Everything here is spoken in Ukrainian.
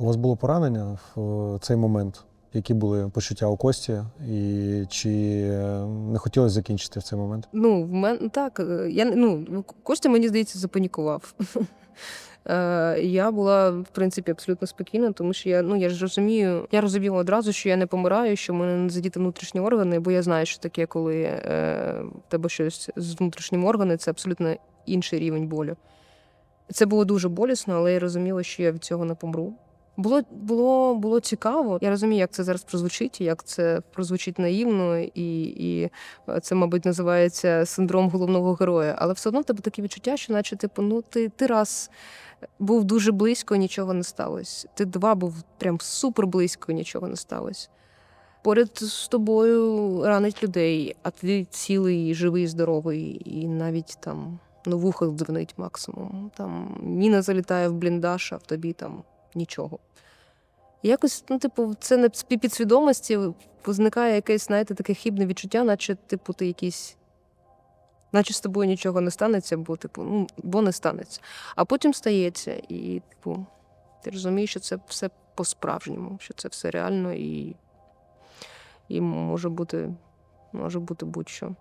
У вас було поранення в е, цей момент? Які були почуття у Кості, і чи не хотілося закінчити в цей момент? Ну, в мене так. е, Я ну, Костя, мені здається, запанікував. Е, Я була, в принципі, абсолютно спокійна, тому що я, ну, я ж розумію, я розуміла одразу, що я не помираю, що в мене не задіти внутрішні органи, бо я знаю, що таке, коли е, в тебе щось з внутрішніми органами, це абсолютно інший рівень болю. Це було дуже болісно, але я розуміла, що я від цього не помру. Було, було, було цікаво. Я розумію, як це зараз прозвучить, як це прозвучить наївно, і, і це, мабуть, називається синдром головного героя. Але все одно в тебе таке відчуття, що, наче, типу, ну ти, ти раз був дуже близько, нічого не сталося. Ти два був прям супер близько, нічого не сталося. Поряд з тобою ранить людей, а ти цілий, живий, здоровий, і навіть там ну, вухо дзвонить максимум. Там міна залітає в бліндаж, а в тобі там нічого. І Якось, ну, типу, це на підсвідомості виникає якесь, знаєте, таке хібне відчуття, наче, типу, ти якийсь. Наче з тобою нічого не станеться, бо, типу, ну, бо не станеться. А потім стається, і, типу, ти розумієш, що це все по-справжньому, що це все реально і, і може бути, може бути будь-що.